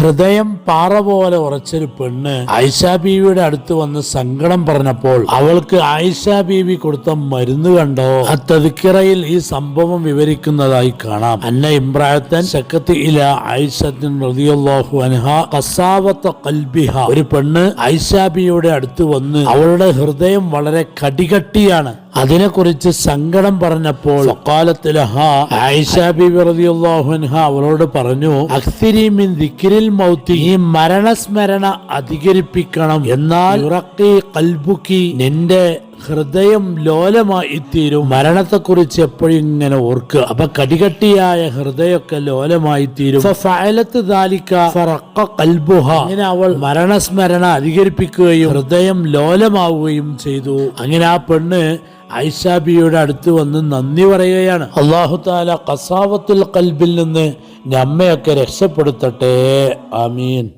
ഹൃദയം പാറ പോലെ ഉറച്ചൊരു പെണ്ണ് ആയിഷ ബീവിയുടെ അടുത്ത് വന്ന് സങ്കടം പറഞ്ഞപ്പോൾ അവൾക്ക് ആയിഷ ബീവി കൊടുത്ത മരുന്ന് കണ്ടോ? ആ ഈ സംഭവം വിവരിക്കുന്നതായി കാണാം. അന്ന ഇമ്രാത്തൻ ശക്കത്ത് ഇല ആയിഷത്തിൻ റളിയല്ലാഹു അൻഹ ഖസാവത്ത ഖൽബിഹ ഒരു പെണ്ണ് ഐഷാബിയുടെ അടുത്ത് വന്ന് അവളുടെ ഹൃദയം വളരെ കടികട്ടിയാണ്. അതിനെക്കുറിച്ച് സങ്കടം പറഞ്ഞപ്പോൾ അവളോട് പറഞ്ഞു മൗത്തി ഈ മരണസ്മരണ അധികരിപ്പിക്കണം. എന്നാൽ കൽബുക്കി നിന്റെ ഹൃദയം ലോലമായി തീരും. മരണത്തെക്കുറിച്ച് എപ്പോഴും ഇങ്ങനെ ഓർക്കുക. അപ്പൊ കടികട്ടിയായ ഹൃദയമൊക്കെ ലോലമായി തീരും. അങ്ങനെ അവൾ മരണസ്മരണ അധികരിപ്പിക്കുകയും ഹൃദയം ലോലമാവുകയും ചെയ്തു. അങ്ങനെ ആ പെണ്ണ് ഐഷാബിയുടെ അടുത്ത് വന്ന് നന്ദി പറയുകയാണ്. അള്ളാഹു താല കസാവത്തുൽ കൽബിൽ നിന്ന് നമ്മയൊക്കെ രക്ഷപ്പെടുത്തട്ടെ. ആമീൻ.